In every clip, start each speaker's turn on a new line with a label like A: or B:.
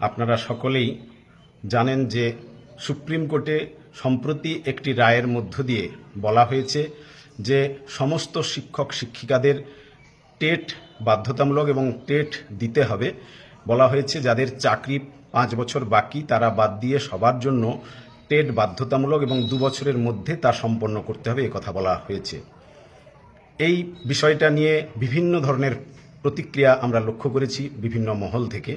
A: আপনারা সকলেই জানেন যে সুপ্রিম কোর্টে সম্প্রতি একটি রায়ের মধ্য দিয়ে বলা হয়েছে যে সমস্ত শিক্ষক শিক্ষিকাদের টেট বাধ্যতামূলক এবং টেট দিতে হবে। বলা হয়েছে যাদের চাকরি পাঁচ বছর বাকি তারা বাদ দিয়ে সবার জন্য টেট বাধ্যতামূলক এবং দু বছরের মধ্যে তা সম্পন্ন করতে হবে কথা বলা হয়েছে। এই বিষয়টা নিয়ে বিভিন্ন ধরনের প্রতিক্রিয়া আমরা লক্ষ্য করেছি বিভিন্ন মহল থেকে।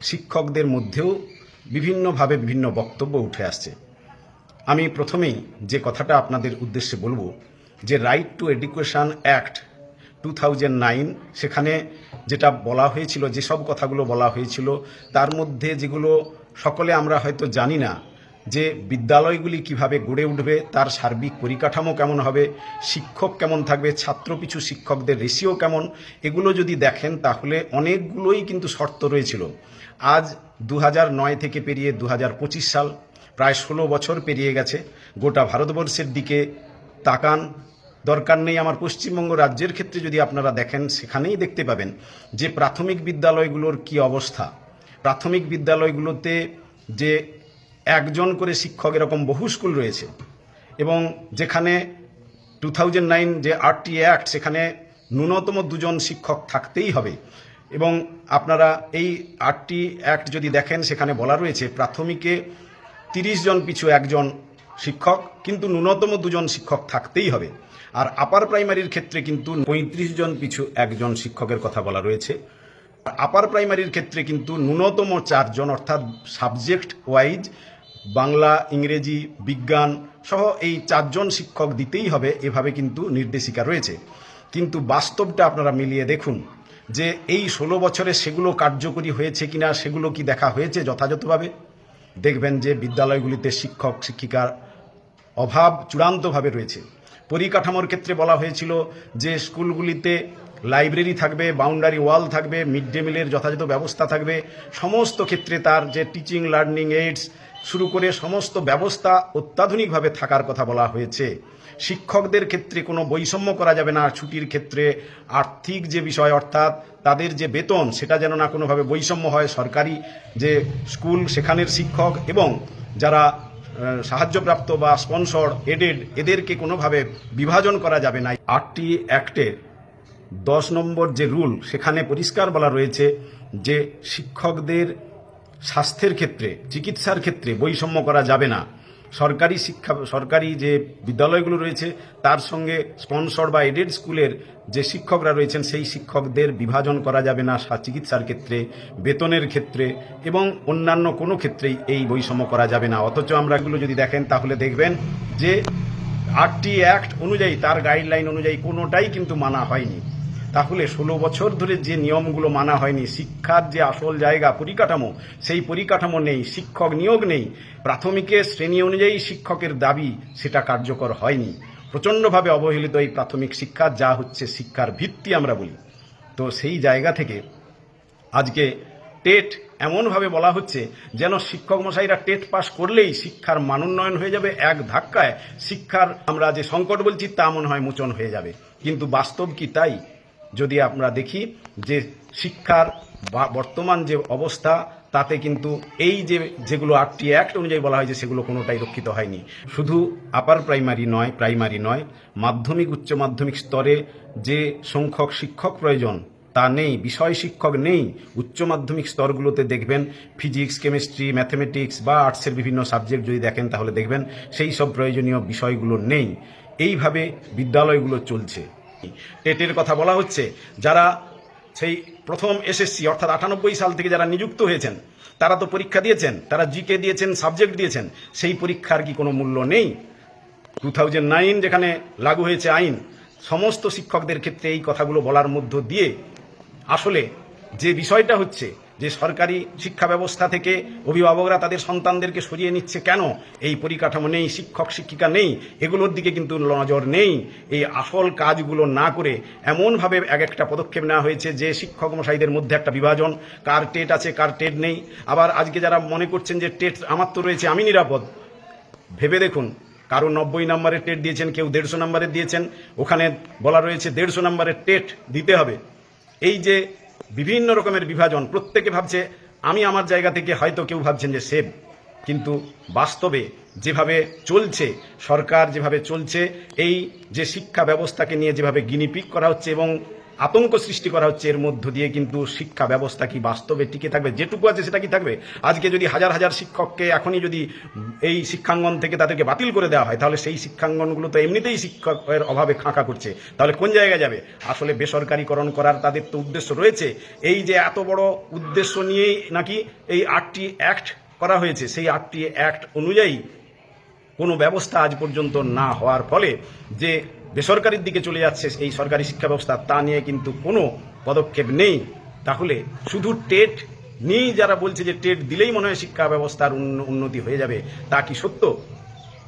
A: শিক্ষকদের মধ্যেও বিভিন্নভাবে বিভিন্ন বক্তব্য উঠে আসছে। আমি প্রথমেই যে কথাটা আপনাদের উদ্দেশ্যে বলব, যে Right to Education Act two সেখানে যেটা বলা হয়েছিল যেসব কথাগুলো বলা হয়েছিল, তার মধ্যে যেগুলো সকলে আমরা হয়তো জানি না, যে বিদ্যালয়গুলি কীভাবে গড়ে উঠবে, তার সার্বিক পরিকাঠামো কেমন হবে, শিক্ষক কেমন থাকবে, ছাত্র পিছু শিক্ষকদের রেশিও কেমন, এগুলো যদি দেখেন তাহলে অনেকগুলোই কিন্তু শর্ত রয়েছিল। আজ দু নয় থেকে পেরিয়ে দু হাজার পঁচিশ সাল, প্রায় ষোলো বছর পেরিয়ে গেছে। গোটা ভারতবর্ষের দিকে তাকান। দরকার নেই আমার পশ্চিমবঙ্গ রাজ্যের ক্ষেত্রে যদি আপনারা দেখেন, সেখানেই দেখতে পাবেন যে প্রাথমিক বিদ্যালয়গুলোর কি অবস্থা। প্রাথমিক বিদ্যালয়গুলোতে যে একজন করে শিক্ষক এরকম বহু স্কুল রয়েছে এবং যেখানে টু যে আরটি অ্যাক্ট, সেখানে ন্যূনতম দুজন শিক্ষক থাকতেই হবে। এবং আপনারা এই আরটি অ্যাক্ট যদি দেখেন, সেখানে বলা রয়েছে, প্রাথমিকে তিরিশ জন পিছু একজন শিক্ষক, কিন্তু ন্যূনতম দুজন শিক্ষক থাকতেই হবে। আর আপার প্রাইমারির ক্ষেত্রে কিন্তু পঁয়ত্রিশ জন পিছু একজন শিক্ষকের কথা বলা রয়েছে। আর আপার প্রাইমারির ক্ষেত্রে কিন্তু ন্যূনতম চারজন অর্থাৎ সাবজেক্ট ওয়াইজ বাংলা, ইংরেজি, বিজ্ঞান সহ এই চারজন শিক্ষক দিতেই হবে, এভাবে কিন্তু নির্দেশিকা রয়েছে। কিন্তু বাস্তবটা আপনারা মিলিয়ে দেখুন। যে এই ষোলো বছরে সেগুলো কার্যকরী হয়েছে কিনা সেগুলো কি দেখা হয়েছে যথাযথভাবে? দেখবেন যে বিদ্যালয়গুলিতে শিক্ষক, শিক্ষিকার অভাব চূড়ান্তভাবে রয়েছে। পরিকাঠামোর ক্ষেত্রে বলা হয়েছিল যে স্কুলগুলিতে লাইব্রেরি থাকবে, বাউন্ডারি ওয়াল থাকবে, মিড ডে মিলের যথাযথ ব্যবস্থা থাকবে। সমস্ত ক্ষেত্রে তার যে টিচিং, লার্নিং, এইডস শুরু করে সমস্ত ব্যবস্থা অত্যাধুনিকভাবে থাকার কথা বলা হয়েছে। শিক্ষকদের ক্ষেত্রে কোনো বৈষম্য করা যাবে না। ছুটির ক্ষেত্রে আর্থিক যে বিষয়, অর্থাৎ তাদের যে বেতন, সেটা যেন না কোনোভাবে বৈষম্য হয়। সরকারি যে স্কুল, সেখানের শিক্ষক এবং যারা সাহায্যপ্রাপ্ত বা স্পন্সর, এডেড, এদেরকে কোনোভাবে বিভাজন করা যাবে না। আটটি অ্যাক্টের দশ নম্বর যে রুল, সেখানে পরিষ্কার বলা রয়েছে যে শিক্ষকদের স্বাস্থ্যের ক্ষেত্রে, চিকিৎসার ক্ষেত্রে বৈষম্য করা যাবে না। সরকারি শিক্ষা, সরকারি যে বিদ্যালয়গুলো রয়েছে, তার সঙ্গে স্পন্সর বা এডেড স্কুলের যে শিক্ষকরা রয়েছেন, সেই শিক্ষকদের বিভাজন করা যাবে না চিকিৎসার ক্ষেত্রে, বেতনের ক্ষেত্রে এবং অন্যান্য কোনো ক্ষেত্রেই এই বৈষম্য করা যাবে না। অথচ আমরা এগুলো যদি দেখেন, তাহলে দেখবেন যে আটটি অ্যাক্ট অনুযায়ী, তার গাইডলাইন অনুযায়ী কোনোটাই কিন্তু মানা হয়নি। তাহলে ষোলো বছর ধরে যে নিয়মগুলো মানা হয়নি, শিক্ষার যে আসল জায়গা, পরিকাঠামো, সেই পরিকাঠামো নেই, শিক্ষক নিয়োগ নেই। প্রাথমিকের শ্রেণি অনুযায়ী শিক্ষকের দাবি সেটা কার্যকর হয়নি। প্রচণ্ডভাবে অবহেলিত এই প্রাথমিক শিক্ষা, যা হচ্ছে শিক্ষার ভিত্তি আমরা বলি। তো সেই জায়গা থেকে আজকে টেট এমনভাবে বলা হচ্ছে যেন শিক্ষক মশাইরা টেট পাস করলেই শিক্ষার মানোন্নয়ন হয়ে যাবে এক ধাক্কায়। শিক্ষার আমরা যে সংকট বলছি তা মনে হয় মোচন হয়ে যাবে। কিন্তু বাস্তব কি তাই? যদি আমরা দেখি যে শিক্ষার বর্তমান যে অবস্থা, তাতে কিন্তু এই যে যেগুলো আটটি অ্যাক্ট অনুযায়ী বলা হয় যে সেগুলো কোনোটাই রক্ষিত হয়নি। শুধু আপার প্রাইমারি নয় প্রাইমারি নয়, মাধ্যমিক, উচ্চ মাধ্যমিক স্তরে যে সংখ্যক শিক্ষক প্রয়োজন, তা নেই, বিষয় শিক্ষক নেই। উচ্চ মাধ্যমিক স্তরগুলোতে দেখবেন ফিজিক্স কেমিস্ট্রি ম্যাথমেটিক্স বা আর্টসের বিভিন্ন সাবজেক্ট যদি দেখেন, তাহলে দেখবেন সেই সব প্রয়োজনীয় বিষয়গুলো নেই। এইভাবে বিদ্যালয়গুলো চলছে। টেটের কথা বলা হচ্ছে, যারা সেই প্রথম এসএসসি, অর্থাৎ আটানব্বই সাল থেকে যারা নিযুক্ত হয়েছেন, তারা তো পরীক্ষা দিয়েছেন, তারা জিকে দিয়েছেন, সাবজেক্ট দিয়েছেন, সেই পরীক্ষার কি কোনো মূল্য নেই? টু থাউজেন্ড নাইন যেখানে লাগু হয়েছে আইন, সমস্ত শিক্ষকদের ক্ষেত্রে এই কথাগুলো বলার মধ্য দিয়ে আসলে যে বিষয়টা হচ্ছে যে সরকারি শিক্ষা ব্যবস্থা থেকে অভিভাবকরা তাদের সন্তানদেরকে সরিয়ে নিচ্ছে কেন? এই পরিকাঠামো নেই, শিক্ষক, শিক্ষিকা নেই, এগুলোর দিকে কিন্তু নজর নেই। এই আসল কাজগুলো না করে এমনভাবে এক একটা পদক্ষেপ নেওয়া হয়েছে যে শিক্ষক মশাইদের মধ্যে একটা বিভাজন, কার টেট আছে, কার টেট নেই। আবার আজকে যারা মনে করছেন যে টেট আমার তো রয়েছে, আমি নিরাপদ। ভেবে দেখুন, কারও নব্বই নম্বরের টেট দিয়েছেন, কেউ দেড়শো নম্বরের দিয়েছেন, ওখানে বলা রয়েছে দেড়শো নম্বরের টেট দিতে হবে। এই যে বিভিন্ন রকমের বিভাজন। প্রত্যেকে ভাবছে, আমি আমার জায়গা থেকে হয়তো কেউ ভাবছেন যে সেভ কিন্তু বাস্তবে যেভাবে চলছে, সরকার যেভাবে চলছে, এই যে শিক্ষা ব্যবস্থাকে নিয়ে যেভাবে গিনিপিক করা হচ্ছে এবং আতঙ্ক সৃষ্টি করা হচ্ছে, এর মধ্য দিয়ে কিন্তু শিক্ষা ব্যবস্থা কি বাস্তবে টিকে থাকবে? যেটুকু আছে সেটা কি থাকবে? আজকে যদি হাজার হাজার শিক্ষককে এখনই যদি এই শিক্ষাঙ্গন থেকে তাদেরকে বাতিল করে দেওয়া হয়, তাহলে সেই শিক্ষাঙ্গনগুলো তো এমনিতেই শিক্ষকের অভাবে খাঁকা করছে। তাহলে কোন জায়গায় যাবে? আসলে বেসরকারীকরণ করার তাদের তো উদ্দেশ্য রয়েছে। এই যে এত বড় উদ্দেশ্য নিয়েই নাকি এই আটটি অ্যাক্ট করা হয়েছে, সেই আটটি অ্যাক্ট অনুযায়ী কোনো ব্যবস্থা আজ পর্যন্ত না হওয়ার ফলে যে বেসরকারির দিকে চলে যাচ্ছে এই সরকারি শিক্ষা ব্যবস্থা তা নিয়ে কিন্তু কোনো পদক্ষেপ নেই। তাহলে শুধু টেট নিয়েই যারা বলছে যে টেট দিলেই মনে হয় শিক্ষা ব্যবস্থার উন্ন- উন্নতি হয়ে যাবে, তা কি সত্য?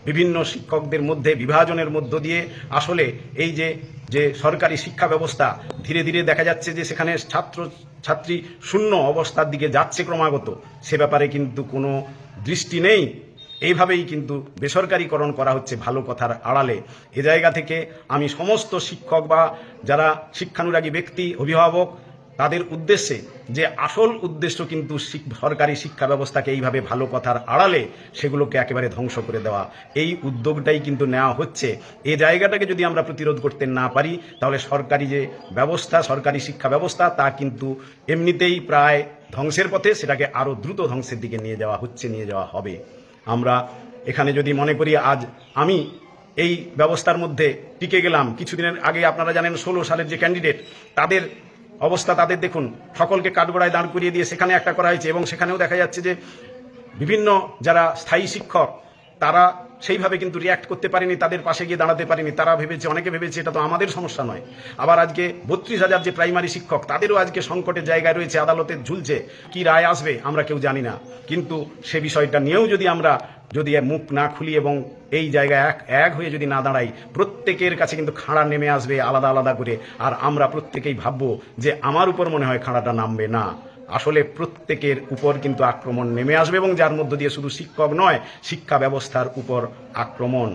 A: বিভিন্ন শিক্ষকদের মধ্যে, বিভাজনের মধ্য দিয়ে আসলে এই যে যে সরকারি শিক্ষা ব্যবস্থা, ধীরে ধীরে দেখা যাচ্ছে যে সেখানে ছাত্র, ছাত্রী শূন্য অবস্থার দিকে যাচ্ছে ক্রমাগত। সে ব্যাপারে কিন্তু কোনো দৃষ্টি নেই। এইভাবেই কিন্তু বেসরকারীকরণ করা হচ্ছে ভালো কথার আড়ালে। এ জায়গা থেকে আমি সমস্ত শিক্ষক বা যারা শিক্ষানুরাগী ব্যক্তি, অভিভাবক, তাদের উদ্দেশ্যে যে আসল উদ্দেশ্য কিন্তু সরকারি শিক্ষা ব্যবস্থাকে এইভাবে ভালো কথার আড়ালে সেগুলোকে একেবারে ধ্বংস করে দেওয়া। এই উদ্যোগটাই কিন্তু নেওয়া হচ্ছে। এই জায়গাটাকে যদি আমরা প্রতিরোধ করতে না পারি, তাহলে সরকারি যে ব্যবস্থা, সরকারি শিক্ষা ব্যবস্থা, তা কিন্তু এমনিতেই প্রায় ধ্বংসের পথে সেটাকে আরও দ্রুত ধ্বংসের দিকে নিয়ে যাওয়া হচ্ছে, নিয়ে যাওয়া হবে। আমরা এখানে যদি মনে করি আজ আমি এই ব্যবস্থার মধ্যে টিকে গেলাম, কিছুদিনের আগে আপনারা জানেন ষোলো সালের যে ক্যান্ডিডেট তাদের অবস্থা তাদের দেখুন, সকলকে কাঠগড়ায় দাঁড় করিয়ে দিয়ে সেখানে একটা করা হয়েছে এবং সেখানেও দেখা যাচ্ছে যে বিভিন্ন যারা স্থায়ী শিক্ষক তারা সেইভাবে কিন্তু রিয়াক্ট করতে পারেনি, তাদের পাশে গিয়ে দাঁড়াতে পারেনি। তারা ভেবেছে, অনেকে ভেবেছে এটা তো আমাদের সমস্যা নয়। আবার আজকে বত্রিশ হাজার যে প্রাইমারি শিক্ষক, তাদেরও আজকে সংকটের জায়গায় রয়েছে, আদালতে ঝুলছে। কি রায় আসবে, আমরা কেউ জানি না। কিন্তু সে বিষয়টা নিয়েও যদি আমরা যদি মুখ না খুলি এবং এই জায়গায় এক এক হয়ে যদি না দাঁড়াই, প্রত্যেকের কাছে কিন্তু খাড়া নেমে আসবে আলাদা আলাদা করে। আর আমরা প্রত্যেকেই ভাববো যে আমার উপর মনে হয় খাড়াটা নামবে না। আসলে প্রত্যেকের উপর কিন্তু আক্রমণ নেমে আসবে এবং যার মধ্য দিয়ে শুধু শিক্ষক নয়, শিক্ষা ব্যবস্থার উপর আক্রমণ।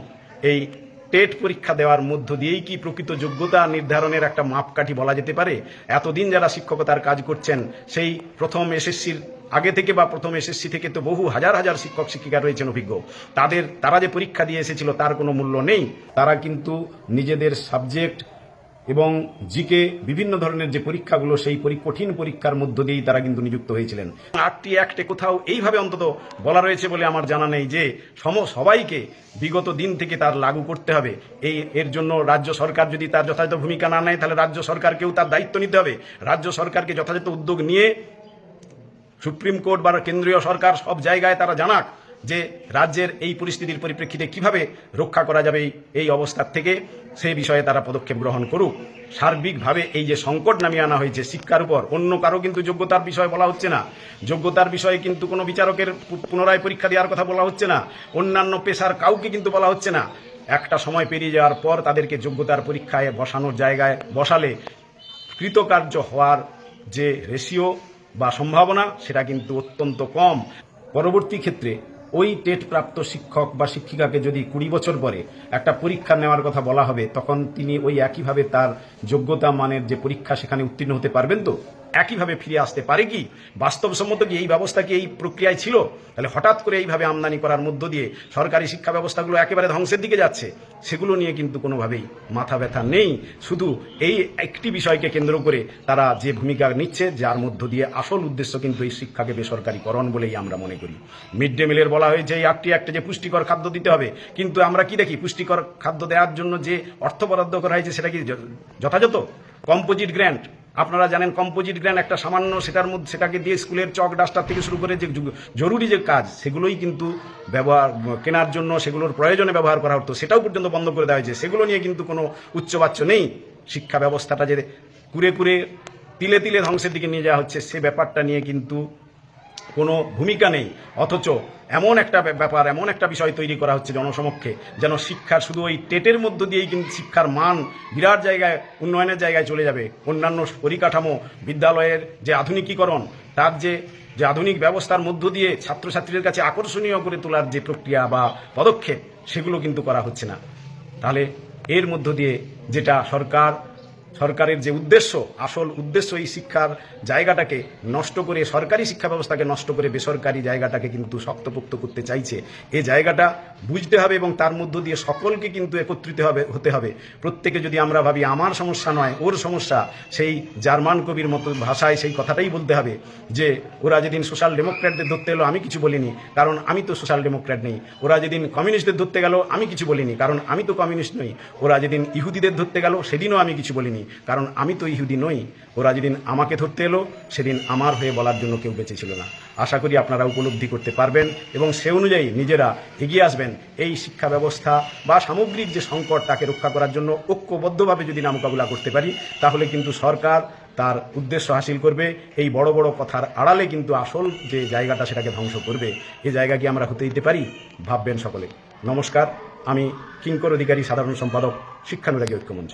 A: এই টেট পরীক্ষা দেওয়ার মধ্য দিয়েই কি প্রকৃত যোগ্যতা নির্ধারণের একটা মাপকাঠি বলা যেতে পারে? এতদিন যারা শিক্ষকতার কাজ করছেন, সেই প্রথম এসএসসির আগে থেকে বা প্রথম এসএসসি থেকে তো বহু হাজার হাজার শিক্ষক, শিক্ষিকা রয়েছেন অভিজ্ঞ। তাদের, তারা যে পরীক্ষা দিয়ে এসেছিল, তার কোনো মূল্য নেই। তারা কিন্তু নিজেদের সাবজেক্ট এবং জিকে বিভিন্ন ধরনের যে পরীক্ষাগুলো, সেই কঠিন পরীক্ষার মধ্য দিয়েই তারা কিন্তু নিযুক্ত হয়েছিলেন। আটটি অ্যাক্টে কোথাও এইভাবে অন্তত বলা রয়েছে বলে আমার জানা নেই যে সম, সবাইকে বিগত দিন থেকে তার লাগু করতে হবে। এই, এর জন্য রাজ্য সরকার যদি তার যথাযথ ভূমিকা না নেয়, তাহলে রাজ্য সরকারকেও তার দায়িত্ব নিতে হবে। রাজ্য সরকারকে যথাযথ উদ্যোগ নিয়ে সুপ্রিম কোর্ট বা কেন্দ্রীয় সরকার সব জায়গায় তারা জানাক যে রাজ্যের এই পরিস্থিতির পরিপ্রেক্ষিতে কীভাবে রক্ষা করা যাবে এই- অবস্থার থেকে সেই বিষয়ে তারা পদক্ষেপ গ্রহণ করুক। সার্বিকভাবে এই যে সংকট নামিয়ে আনা হয়েছে শিক্ষার উপর, অন্য কারও কিন্তু যোগ্যতার বিষয় বলা হচ্ছে না। যোগ্যতার বিষয়ে কিন্তু কোনো বিচারকের পুনরায় পরীক্ষা দেওয়ার কথা বলা হচ্ছে না। অন্যান্য পেশার কাউকে কিন্তু বলা হচ্ছে না। একটা সময় পেরিয়ে যাওয়ার পর তাদেরকে যোগ্যতার পরীক্ষায় বসানোর জায়গায় বসালে কৃতকার্য হওয়ার যে রেশিও বা সম্ভাবনা, সেটা কিন্তু অত্যন্ত কম। পরবর্তী ক্ষেত্রে ওই টেট প্রাপ্ত শিক্ষক বা শিক্ষিকাকে যদি কুড়ি বছর পরে একটা পরীক্ষা নেওয়ার কথা বলা হবে, তখন তিনি ওই একইভাবে তার যোগ্যতা মানের যে পরীক্ষা সেখানে উত্তীর্ণ হতে পারবেন তো? একইভাবে ফিরে আসতে পারে কি? বাস্তবসম্মত কি এই ব্যবস্থা কি এই প্রক্রিয়ায় ছিল? তাহলে হঠাৎ করে এইভাবে আমদানি করার মধ্য দিয়ে সরকারি শিক্ষা ব্যবস্থাগুলো একেবারে ধ্বংসের দিকে যাচ্ছে, সেগুলো নিয়ে কিন্তু কোনোভাবেই মাথা ব্যথা নেই। শুধু এই একটি বিষয়কে কেন্দ্র করে তারা যে ভূমিকা নিচ্ছে, যার মধ্য দিয়ে আসল উদ্দেশ্য কিন্তু এই শিক্ষাকে বেসরকারীকরণ বলেই আমরা মনে করি। মিড ডে মিলের বলা হয়েছে, এই আটটি একটা যে পুষ্টিকর খাদ্য দিতে হবে, কিন্তু আমরা কি দেখি? পুষ্টিকর খাদ্য দেওয়ার জন্য যে অর্থ বরাদ্দ করা হয়েছে, সেটা কি যথাযথ? Composite grant. আপনারা জানেন কম্পোজিট গ্র্যান্ড একটা সামান্য সেটার মধ্যে সেটাকে দিয়ে স্কুলের চক ডাস্টার থেকে শুরু করে যে জরুরি যে কাজ, সেগুলোই কিন্তু ব্যবহার, কেনার জন্য সেগুলোর প্রয়োজনে ব্যবহার করা হতো। সেটাও পর্যন্ত বন্ধ করে দেওয়া হয়েছে। সেগুলো নিয়ে কিন্তু কোনো উচ্চবাচ্য নেই। শিক্ষা ব্যবস্থাটা যে কুরে কুরে তিলে তিলে ধ্বংসের দিকে নিয়ে যাওয়া হচ্ছে, সে ব্যাপারটা নিয়ে কিন্তু কোনো ভূমিকা নেই। অথচ এমন একটা ব্যাপার, এমন একটা বিষয় তৈরি করা হচ্ছে জনসমক্ষে, যেন শিক্ষার শুধু ওই টেটের মধ্য দিয়েই কিন্তু শিক্ষার মান বিরাট জায়গায়, উন্নয়নের জায়গায় চলে যাবে। অন্যান্য পরিকাঠামো, বিদ্যালয়ের যে আধুনিকীকরণ, তার যে যে আধুনিক ব্যবস্থার মধ্য দিয়ে ছাত্রছাত্রীদের কাছে আকর্ষণীয় করে তোলার যে প্রক্রিয়া বা পদক্ষেপ, সেগুলো কিন্তু করা হচ্ছে না। তাহলে এর মধ্য দিয়ে যেটা সরকার সরকারের যে উদ্দেশ্য, আসল উদ্দেশ্য এই শিক্ষার জায়গাটাকে নষ্ট করে, সরকারি শিক্ষা ব্যবস্থাকে নষ্ট করে বেসরকারি জায়গাটাকে কিন্তু শক্তপোক্ত করতে চাইছে। এই জায়গাটা বুঝতে হবে এবং তার মধ্য দিয়ে সকলকে কিন্তু একত্রিত হবে, হতে হবে। প্রত্যেকে যদি আমরা ভাবি আমার সমস্যা নয়, ওর সমস্যা, সেই জার্মান কবির মতো ভাষায় সেই কথাটাই বলতে হবে যে, ওরা যেদিন সোশ্যাল ডেমোক্র্যাটদের ধরতে এলো, আমি কিছু বলিনি, কারণ আমি তো সোশ্যাল ডেমোক্র্যাট নেই। ওরা যেদিন কমিউনিস্টদের ধরতে গেল, আমি কিছু বলিনি, কারণ আমি তো কমিউনিস্ট নই। ওরা যেদিন ইহুদিদের ধরতে গেল, সেদিনও আমি কিছু বলিনি। কারণ আমি তো ইহুদি নই, ওরা যেদিন আমাকে ধরতে এলো, সেদিন আমার হয়ে বলার জন্য কেউ বেঁচে ছিল না। আশা করি আপনারা উপলব্ধি করতে পারবেন এবং সে অনুযায়ী নিজেরা এগিয়ে আসবেন এই শিক্ষা ব্যবস্থা বা সামগ্রিক যে সংকট তাকে রক্ষা করার জন্য ঐক্যবদ্ধভাবে যদি না মোকাবিলা করতে পারি, তাহলে কিন্তু সরকার তার উদ্দেশ্য হাসিল করবে। এই বড় বড় কথার আড়ালে কিন্তু আসল যে জায়গাটা সেটাকে ধ্বংস করবে। এই জায়গা কি আমরা হতে দিতে পারি? ভাববেন সকলে। নমস্কার, আমি কিঙ্কর অধিকারী সাধারণ সম্পাদক, শিক্ষানুরাগী ঐক্যমঞ্চ।